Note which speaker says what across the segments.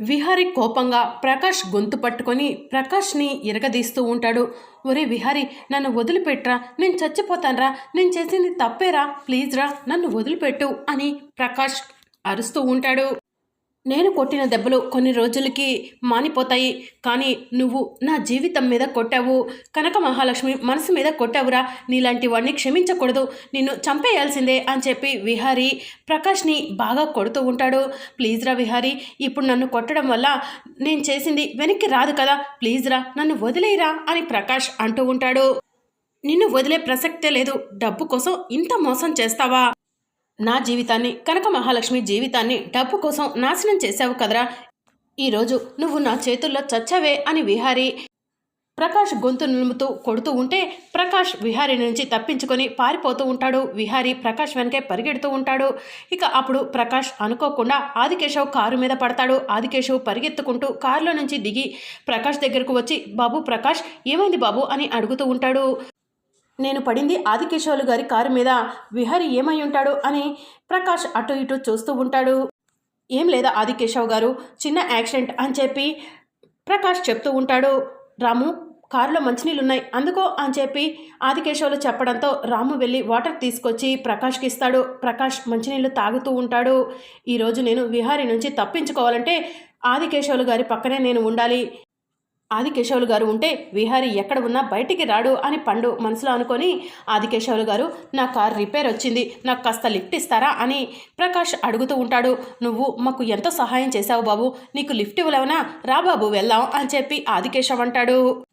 Speaker 1: విహారి కోపంగా ప్రకాష్ గొంతు పట్టుకొని ప్రకాష్ని ఇరగదీస్తూ ఉంటాడు. ఒరే విహారి నన్ను వదిలిపెట్టరా నేను చచ్చిపోతానరా. నేను చేసింది తప్పేరా. ప్లీజ్ రా నన్ను వదిలిపెట్టు అని ప్రకాష్ అరుస్తూ ఉంటాడు. నేను కొట్టిన దెబ్బలు కొన్ని రోజులకి మానిపోతాయి. కానీ నువ్వు నా జీవితం మీద కొట్టావు. కనక మహాలక్ష్మి మనసు మీద కొట్టావురా. నీలాంటి వాడిని క్షమించకూడదు. నిన్ను చంపేయాల్సిందే అని చెప్పి విహారి ప్రకాష్ని బాగా కొడుతూ ఉంటాడు. ప్లీజ్ రా విహారి ఇప్పుడు నన్ను కొట్టడం వల్ల నేను చేసింది వెనక్కి రాదు కదా. ప్లీజ్ రా నన్ను వదిలేయరా అని ప్రకాష్ అంటూ ఉంటాడు. నిన్ను వదిలే ప్రసక్తే లేదు. డబ్బు కోసం ఇంత మోసం చేస్తావా? నా జీవితాన్ని కనక మహాలక్ష్మి జీవితాన్ని డబ్బు కోసం నాశనం చేశావు కదరా. ఈరోజు నువ్వు నా చేతుల్లో చచ్చావే అని విహారీ ప్రకాష్ గొంతు నిలుముతూ కొడుతూ ఉంటే ప్రకాష్ విహారీ నుంచి తప్పించుకొని పారిపోతూ ఉంటాడు. విహారీ ప్రకాష్ వెనకే పరిగెడుతూ ఉంటాడు. ఇక అప్పుడు ప్రకాష్ అనుకోకుండా ఆదికేశవ్ కారు మీద పడతాడు. ఆదికేశవ్ పరిగెత్తుకుంటూ కారులో నుంచి దిగి ప్రకాష్ దగ్గరకు వచ్చి బాబు ప్రకాష్ ఏమైంది బాబు? అని అడుగుతూ ఉంటాడు. నేను పడింది ఆదికేశవులు గారి కారు మీద విహారి ఏమై ఉంటాడు అని ప్రకాష్ అటు ఇటు చూస్తూ ఉంటాడు. ఏం లేదా ఆదికేశవ్ గారు చిన్న యాక్సిడెంట్ అని చెప్పి ప్రకాష్ చెప్తూ ఉంటాడు. రాము కారులో మంచినీళ్ళున్నాయి అందుకో అని చెప్పి ఆదికేశవులు చెప్పడంతో రాము వెళ్ళి వాటర్ తీసుకొచ్చి ప్రకాష్కి ఇస్తాడు. ప్రకాష్ మంచినీళ్ళు తాగుతూ ఉంటాడు. ఈరోజు నేను విహారీ నుంచి తప్పించుకోవాలంటే ఆదికేశవులు గారి పక్కనే నేను ఉండాలి. ఆదికేశవులు గారు ఉంటే విహారి ఎక్కడ ఉన్నా బయటికి రాడు అని పండు మనసులో అనుకొని ఆదికేశవులు గారు నా కార్ రిపేర్ వచ్చింది. నాకు కాస్త లిఫ్ట్ ఇస్తారా? అని ప్రకాష్ అడుగుతూ ఉంటాడు. నువ్వు మాకు ఎంతో సహాయం చేశావు బాబు. నీకు లిఫ్ట్ ఇవ్వలేవనా? రా బాబు వెళ్దాం అని చెప్పి ఆదికేశవ్ అంటాడు.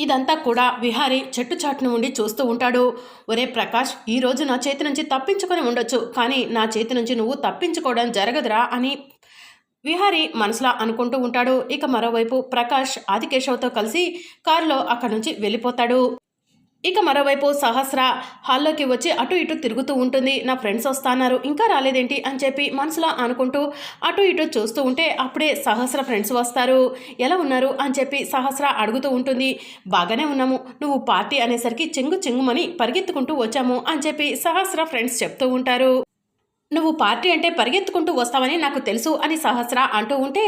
Speaker 1: ఇదంతా కూడా విహారి చెట్టు చాటును ఉండి చూస్తూ ఉంటాడు. ఒరే ప్రకాష్ ఈ రోజు నా చేతి నుంచి తప్పించుకొని ఉండొచ్చు. కానీ నా చేతి నుంచి నువ్వు తప్పించుకోవడం జరగదురా అని విహారీ మనసులా అనుకుంటూ ఉంటాడు. ఇక మరోవైపు ప్రకాష్ ఆదికేశవ్తో కలిసి కారులో అక్కడి నుంచి వెళ్ళిపోతాడు. ఇక మరోవైపు సహస్ర హాల్లోకి వచ్చి అటు ఇటు తిరుగుతూ ఉంటుంది. నా ఫ్రెండ్స్ వస్తాన్నారు ఇంకా రాలేదేంటి? అని చెప్పి మనసులో అనుకుంటూ అటు ఇటు చూస్తూ ఉంటే అప్పుడే సహస్ర ఫ్రెండ్స్ వస్తారు. ఎలా ఉన్నారు? అని చెప్పి సహస్ర అడుగుతూ ఉంటుంది. బాగానే ఉన్నాము. నువ్వు పార్టీ అనేసరికి చెంగు చెంగుమని పరిగెత్తుకుంటూ వచ్చాము అని చెప్పి సహస్ర ఫ్రెండ్స్ చెప్తూ ఉంటారు. నువ్వు పార్టీ అంటే పరిగెత్తుకుంటూ వస్తావని నాకు తెలుసు అని సహస్ర అంటూ ఉంటే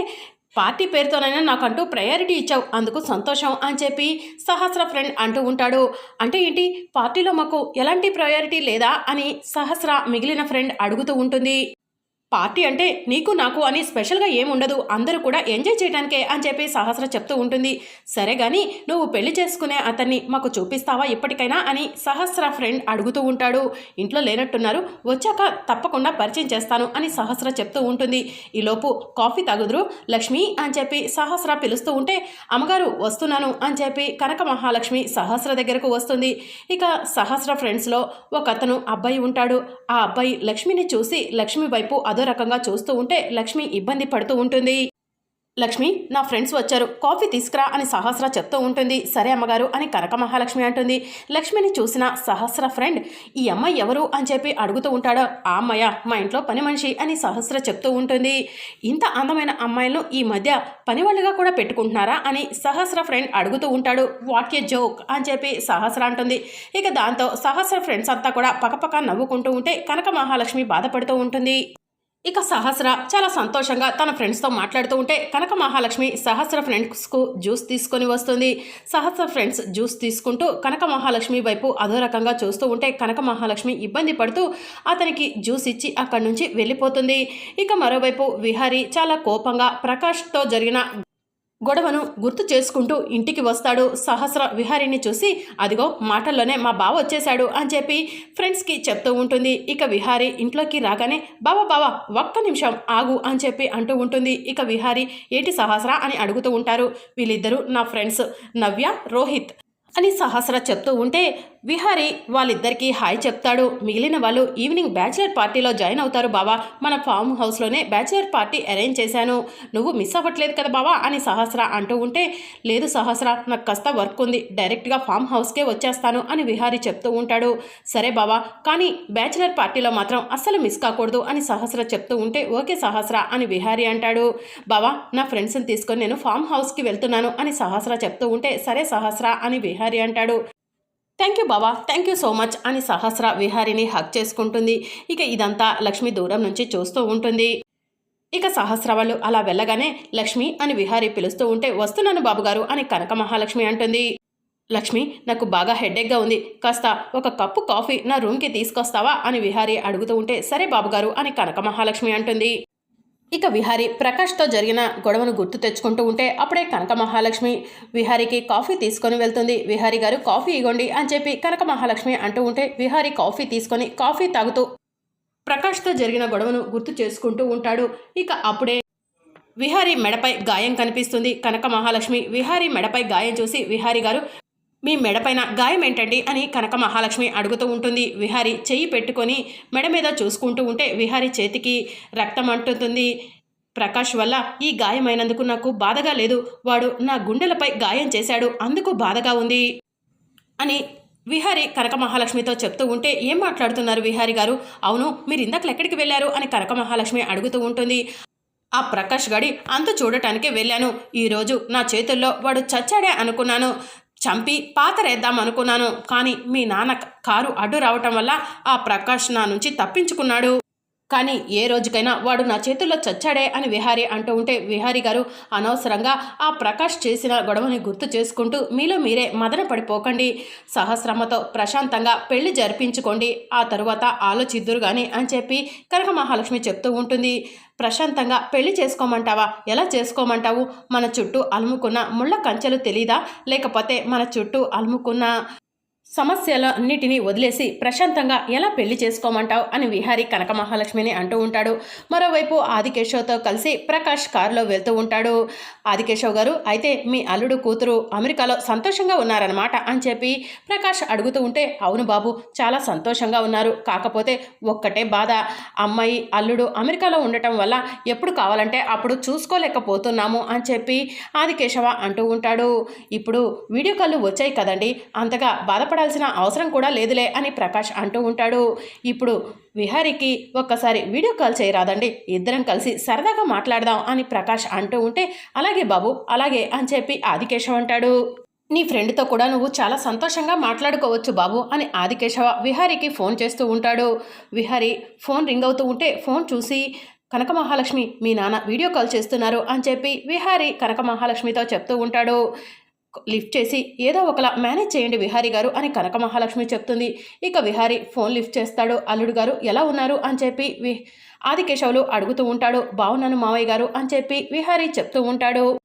Speaker 1: పార్టీ పేరుతోనైనా నాకంటూ ప్రయారిటీ ఇచ్చావు అందుకు సంతోషం అని చెప్పి సహస్ర ఫ్రెండ్ అంటూ ఉంటాడు. అంటే ఏంటి? పార్టీలో మాకు ఎలాంటి ప్రయారిటీ లేదా అని సహస్ర మిగిలిన ఫ్రెండ్ అడుగుతూ ఉంటుంది. పార్టీ అంటే నీకు నాకు అని స్పెషల్గా ఏముండదు. అందరూ కూడా ఎంజాయ్ చేయడానికే అని చెప్పి సహస్ర చెప్తూ ఉంటుంది. సరే కానీ నువ్వు పెళ్ళి చేసుకునే అతన్ని మాకు చూపిస్తావా ఇప్పటికైనా అని సహస్ర ఫ్రెండ్ అడుగుతూ ఉంటాడు. ఇంట్లో లేనట్టున్నారు. వచ్చాక తప్పకుండా పరిచయం చేస్తాను అని సహస్ర చెప్తూ ఉంటుంది. ఈలోపు కాఫీ తాగుదురు లక్ష్మి అని చెప్పి సహస్ర పిలుస్తూ ఉంటే అమ్మగారు వస్తున్నాను అని చెప్పి కనక మహాలక్ష్మి సహస్ర దగ్గరకు వస్తుంది. ఇక సహస్ర ఫ్రెండ్స్లో ఒక అతను అబ్బాయి ఉంటాడు. ఆ అబ్బాయి లక్ష్మిని చూసి లక్ష్మి వైపు అదో రకంగా చూస్తూ ఉంటే లక్ష్మి ఇబ్బంది పడుతూ ఉంటుంది. లక్ష్మి నా ఫ్రెండ్స్ వచ్చారు. కాఫీ తీసుకురా అని సహస్ర చెప్తూ ఉంటుంది. సరే అమ్మగారు అని కనక మహాలక్ష్మి అంటుంది. లక్ష్మిని చూసిన సహస్ర ఫ్రెండ్ ఈ అమ్మాయి ఎవరు అని చెప్పి అడుగుతూ ఉంటాడు. ఆ అమ్మాయ మా ఇంట్లో పని మనిషి అని సహస్ర చెప్తూ ఉంటుంది. ఇంత అందమైన అమ్మాయిలను ఈ మధ్య పనివాళ్ళుగా కూడా పెట్టుకుంటున్నారా అని సహస్ర ఫ్రెండ్ అడుగుతూ ఉంటాడు. వాట్ ఏ జోక్ అని చెప్పి సహస్ర అంటుంది. ఇక దాంతో సహస్ర ఫ్రెండ్స్ అంతా కూడా పక్కపక్క నవ్వుకుంటూ ఉంటే కనక మహాలక్ష్మి బాధపడుతూ ఉంటుంది. ఇక సహస్ర చాలా సంతోషంగా తన ఫ్రెండ్స్తో మాట్లాడుతూ ఉంటే కనక మహాలక్ష్మి సహస్ర ఫ్రెండ్స్కు జ్యూస్ తీసుకొని వస్తుంది. సహస్ర ఫ్రెండ్స్ జ్యూస్ తీసుకుంటూ కనక మహాలక్ష్మి వైపు అదో రకంగా చూస్తూ ఉంటే కనక మహాలక్ష్మి ఇబ్బంది పడుతూ అతనికి జ్యూస్ ఇచ్చి అక్కడి నుంచి వెళ్ళిపోతుంది. ఇక మరోవైపు విహారీ చాలా కోపంగా ప్రకాష్తో జరిగిన గొడవను గుర్తు చేసుకుంటూ ఇంటికి వస్తాడు. సహస్ర విహారిని చూసి అదిగో మాటల్లోనే మా బావ వచ్చేశాడు అని చెప్పి ఫ్రెండ్స్కి చెప్తూ ఉంటుంది. ఇక విహారి ఇంట్లోకి రాగానే బావా బావా ఒక్క నిమిషం ఆగు అని చెప్పి అంటూ ఉంటుంది. ఇక విహారి ఏంటి సహస్ర? అని అడుగుతూ ఉంటారు. వీళ్ళిద్దరూ నా ఫ్రెండ్స్ నవ్య రోహిత్ అని సహస్ర చెప్తూ ఉంటే విహారీ వాళ్ళిద్దరికీ హాయ్ చెప్తాడు. మిగిలిన వాళ్ళు ఈవినింగ్ బ్యాచిలర్ పార్టీలో జాయిన్ అవుతారు బావా. మన ఫామ్ హౌస్లోనే బ్యాచిలర్ పార్టీ అరేంజ్ చేశాను. నువ్వు మిస్ అవ్వట్లేదు కదా బావా అని సహస్ర అంటూ ఉంటే లేదు సహస్ర నాకు కాస్త వర్క్ ఉంది. డైరెక్ట్గా ఫామ్ హౌస్కే వచ్చేస్తాను అని విహారీ చెప్తూ ఉంటాడు. సరే బావా కానీ బ్యాచిలర్ పార్టీలో మాత్రం అస్సలు మిస్ కాకూడదు అని సహస్ర చెప్తూ ఉంటే ఓకే సహస్ర అని విహారీ అంటాడు. బావా నా ఫ్రెండ్స్ని తీసుకొని నేను ఫామ్ హౌస్కి వెళ్తున్నాను అని సహస్ర చెప్తూ ఉంటే సరే సహస్ర అని విహారీ అంటాడు. థ్యాంక్ యూ బావా థ్యాంక్ యూ సో మచ్ అని సహస్ర విహారిని హక్ చేసుకుంటుంది. ఇక ఇదంతా లక్ష్మి దూరం నుంచి చూస్తూ ఉంటుంది. ఇక సహస్ర వాళ్ళు అలా వెళ్ళగానే లక్ష్మి అని విహారి పిలుస్తూ ఉంటే వస్తున్నాను బాబుగారు అని కనక మహాలక్ష్మి అంటుంది. లక్ష్మి నాకు బాగా హెడేక్గా ఉంది. కాస్త ఒక కప్పు కాఫీ నా రూమ్కి తీసుకొస్తావా? అని విహారి అడుగుతూ ఉంటే సరే బాబుగారు అని కనక మహాలక్ష్మి అంటుంది. ఇక విహారి ప్రకాష్తో జరిగిన గొడవను గుర్తు తెచ్చుకుంటూ ఉంటే అప్పుడే కనక మహాలక్ష్మి విహారికి కాఫీ తీసుకొని వెళ్తుంది. విహారి గారు కాఫీ ఇగోండి అని చెప్పి కనక మహాలక్ష్మి అంటూ ఉంటే విహారి కాఫీ తీసుకొని కాఫీ తాగుతూ ప్రకాష్తో జరిగిన గొడవను గుర్తు చేసుకుంటూ ఉంటాడు. ఇక అప్పుడే విహారీ మెడపై గాయం కనిపిస్తుంది. కనక మహాలక్ష్మి విహారీ మెడపై గాయం చూసి విహారీ గారు మీ మెడపైన గాయం ఏంటండి అని కనక మహాలక్ష్మి అడుగుతూ ఉంటుంది. విహారి చెయ్యి పెట్టుకొని మెడ మీద చూసుకుంటూ ఉంటే విహారి చేతికి రక్తం అంటుంది ప్రకాష్ వల్ల ఈ గాయమైనందుకు నాకు బాధగా లేదు. వాడు నా గుండెలపై గాయం చేశాడు. అందుకు బాధగా ఉంది. అని విహారి కనక మహాలక్ష్మితో చెప్తూ ఉంటే ఏం మాట్లాడుతున్నారు విహారి గారు? అవును మీరు ఇందాక ఎక్కడికి వెళ్ళారు? అని కనక మహాలక్ష్మి అడుగుతూ ఉంటుంది. ఆ ప్రకాష్ గడి అంత చూడటానికి వెళ్ళాను. ఈరోజు నా చేతుల్లో వాడు చచ్చాడే అనుకున్నాను. చంపి పాతరేద్దాం అనుకున్నాను. కానీ మీ నాన్న కారు అడ్డు రావటం వల్ల ఆ ప్రకాష్ నా నుంచి తప్పించుకున్నాడు. కానీ ఏ రోజుకైనా వాడు నా చేతుల్లో చచ్చాడే అని విహారీ అంటూ ఉంటే విహారీ గారు అనవసరంగా ఆ ప్రకాష్ చేసిన గొడవని గుర్తు చేసుకుంటూ మీలో మీరే మదన పడిపోకండి. సహస్రమ్మతో ప్రశాంతంగా పెళ్ళి జరిపించుకోండి. ఆ తరువాత ఆలోచిద్దురు గాని అని చెప్పి కనక మహాలక్ష్మి చెప్తూ ఉంటుంది. ప్రశాంతంగా పెళ్ళి చేసుకోమంటావా? ఎలా చేసుకోమంటావు? మన చుట్టూ అలుముకున్న ముళ్ళ కంచెలు తెలీదా? లేకపోతే మన చుట్టూ అలుముకున్న సమస్యలన్నిటినీ వదిలేసి ప్రశాంతంగా ఎలా పెళ్ళి చేసుకోమంటావు అని విహారీ కనక మహాలక్ష్మిని అంటూ ఉంటాడు. మరోవైపు ఆదికేశవ్తో కలిసి ప్రకాష్ కారులో వెళ్తూ ఉంటాడు. ఆదికేశవ్ గారు అయితే మీ అల్లుడు కూతురు అమెరికాలో సంతోషంగా ఉన్నారనమాట అని చెప్పి ప్రకాష్ అడుగుతూ ఉంటే అవును బాబు చాలా సంతోషంగా ఉన్నారు. కాకపోతే ఒక్కటే బాధ. అమ్మాయి అల్లుడు అమెరికాలో ఉండటం వల్ల ఎప్పుడు కావాలంటే అప్పుడు చూసుకోలేకపోతున్నాము అని చెప్పి ఆదికేశవ అంటూ ఉంటాడు. ఇప్పుడు వీడియో కాల్ వచ్చాయి కదండి. అంతగా బాధపడ భయపడాల్సిన అవసరం కూడా లేదులే అని ప్రకాష్ అంటూ ఉంటాడు. ఇప్పుడు విహారికి ఒక్కసారి వీడియో కాల్ చేయరాదండి. ఇద్దరం కలిసి సరదాగా మాట్లాడదాం అని ప్రకాష్ అంటూ ఉంటే అలాగే బాబు అలాగే అని చెప్పి ఆదికేశవ్ అంటాడు. నీ ఫ్రెండ్తో కూడా నువ్వు చాలా సంతోషంగా మాట్లాడుకోవచ్చు బాబు అని ఆదికేశవ విహారీకి ఫోన్ చేస్తూ ఉంటాడు. విహారీ ఫోన్ రింగ్ అవుతూ ఉంటే ఫోన్ చూసి కనక మహాలక్ష్మి మీ నాన్న వీడియో కాల్ చేస్తున్నారు అని చెప్పి విహారీ కనక మహాలక్ష్మితో చెప్తూ ఉంటాడు. లిఫ్ట్ చేసి ఏదో ఒకలా మేనేజ్ చేయండి విహారి గారు అని కనక మహాలక్ష్మి చెప్తుంది. ఇక విహారి ఫోన్ లిఫ్ట్ చేస్తాడు. అల్లుడు గారు ఎలా ఉన్నారు? అని చెప్పి వి ఆదికేశవులు అడుగుతూ ఉంటాడు. బాగున్నాను మావయ్య గారు అని చెప్పి విహారీ చెప్తూ ఉంటాడు.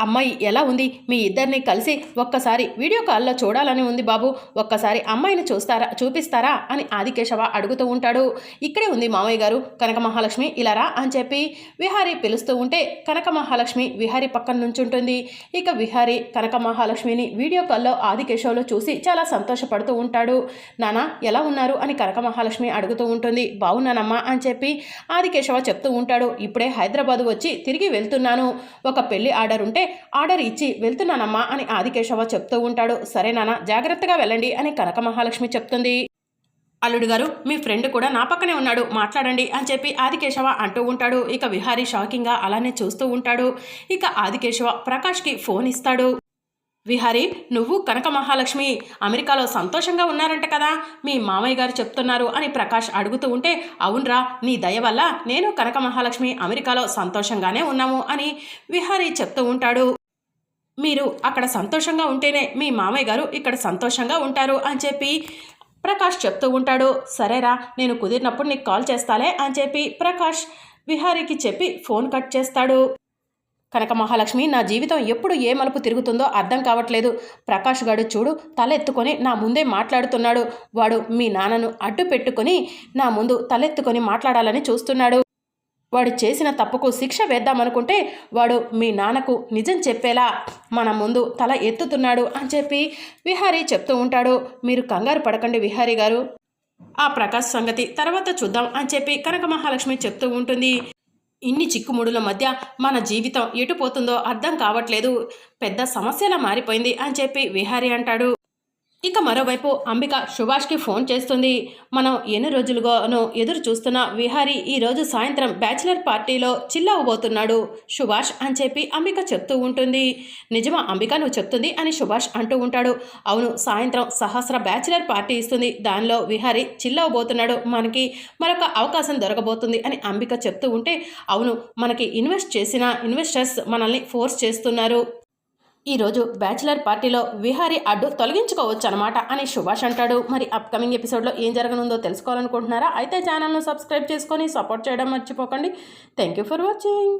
Speaker 1: అమ్మాయి ఎలా ఉంది? మీ ఇద్దరిని కలిసి ఒక్కసారి వీడియో కాల్లో చూడాలని ఉంది బాబు. ఒక్కసారి అమ్మాయిని చూస్తారా? చూపిస్తారా? అని ఆదికేశవ అడుగుతూ ఉంటాడు. ఇక్కడే ఉంది మామయ్య గారు. కనక మహాలక్ష్మి ఇలారా అని చెప్పి విహారి పిలుస్తూ ఉంటే కనక మహాలక్ష్మి విహారి పక్కన నుంచుంటుంది. ఇక విహారి కనక మహాలక్ష్మిని వీడియో కాల్లో ఆదికేశవలో చూసి చాలా సంతోషపడుతూ ఉంటాడు. నానా ఎలా ఉన్నారు? అని కనక మహాలక్ష్మి అడుగుతూ ఉంటుంది. బాగున్నానమ్మా అని చెప్పి ఆదికేశవ చెప్తూ ఉంటాడు. ఇప్పుడే హైదరాబాద్ వచ్చి తిరిగి వెళ్తున్నాను. ఒక పెళ్ళి ఆర్డర్ ఉంటే ఆర్డర్ ఇచ్చి వెళ్తున్నానమ్మా అని ఆదికేశవ చెప్తూ ఉంటాడు. సరే నాన్న జాగ్రత్తగా వెళ్ళండి అని కనక మహాలక్ష్మి చెప్తుంది. అల్లుడు గారు మీ ఫ్రెండ్ కూడా నా పక్కనే ఉన్నాడు మాట్లాడండి అని చెప్పి ఆదికేశవ అంటూ ఉంటాడు. ఇక విహారీ షాకింగ్గా అలానే చూస్తూ ఉంటాడు. ఇక ఆదికేశవ ప్రకాష్కి ఫోన్ ఇస్తాడు. విహారి నువ్వు కనక మహాలక్ష్మి. అమెరికాలో సంతోషంగా ఉన్నారంట కదా. మీ మామయ్య గారు చెప్తున్నారు అని ప్రకాష్ అడుగుతూ ఉంటే అవునరా నీ దయ వల్ల నేను కనక మహాలక్ష్మి అమెరికాలో సంతోషంగానే ఉన్నాము అని విహారీ చెప్తూ ఉంటాడు. మీరు అక్కడ సంతోషంగా ఉంటేనే మీ మామయ్య గారు ఇక్కడ సంతోషంగా ఉంటారు అని చెప్పి ప్రకాష్ చెప్తూ ఉంటాడు. సరేరా నేను కుదిరినప్పుడు నీకు కాల్ చేస్తాలే అని చెప్పి ప్రకాష్ విహారీకి చెప్పి ఫోన్ కట్ చేస్తాడు. కనక మహాలక్ష్మి నా జీవితం ఎప్పుడు ఏ మలుపు తిరుగుతుందో అర్థం కావట్లేదు. ప్రకాష్ గారు చూడు తలెత్తుకొని నా ముందే మాట్లాడుతున్నాడు. వాడు మీ నాన్నను అడ్డు పెట్టుకొని నా ముందు తలెత్తుకొని మాట్లాడాలని చూస్తున్నాడు. వాడు చేసిన తప్పుకు శిక్ష వేద్దామనుకుంటే వాడు మీ నాన్నకు నిజం చెప్పేలా మన ముందు తల ఎత్తుతున్నాడు అని చెప్పి విహారీ చెప్తూ ఉంటాడు. మీరు కంగారు పడకండి విహారీ గారు. ఆ ప్రకాష్ సంగతి తర్వాత చూద్దాం అని చెప్పి కనక మహాలక్ష్మి చెప్తూ ఉంటుంది. ఇన్ని చిక్కుముడుల మధ్య మన జీవితం ఎటు పోతుందో అర్థం కావట్లేదు. పెద్ద సమస్యలా మారిపోయింది అని చెప్పి విహారీ అంటాడు. ఇక మరోవైపు అంబిక సుభాష్కి ఫోన్ చేస్తుంది. మనం ఎన్ని రోజులుగానో ఎదురు చూస్తున్న విహారి ఈరోజు సాయంత్రం బ్యాచిలర్ పార్టీలో చిల్లవబోతున్నాడు. సుభాష్ అని చెప్పి అంబిక చెప్తూ ఉంటుంది. నిజమా అంబిక నువ్వు చెప్తుంది అని సుభాష్ అంటూ ఉంటాడు. అవును సాయంత్రం సహస్ర బ్యాచిలర్ పార్టీ ఇస్తుంది. దానిలో విహారి చిల్లవబోతున్నాడు. మనకి మరొక అవకాశం దొరకబోతుంది అని అంబిక చెప్తూ ఉంటే అవును మనకి ఇన్వెస్ట్ చేసిన ఇన్వెస్టర్స్ మనల్ని ఫోర్స్ చేస్తున్నారు. ఈరోజు బ్యాచిలర్ పార్టీలో విహారీ అడ్డు తొలగించుకోవచ్చు అనమాట అని సుభాష్ అంటాడు. మరి అప్కమింగ్ ఎపిసోడ్లో ఏం జరగనుందో తెలుసుకోవాలనుకుంటున్నారా? అయితే ఛానల్ను సబ్స్క్రైబ్ చేసుకొని సపోర్ట్ చేయడం మర్చిపోకండి. Thank you for watching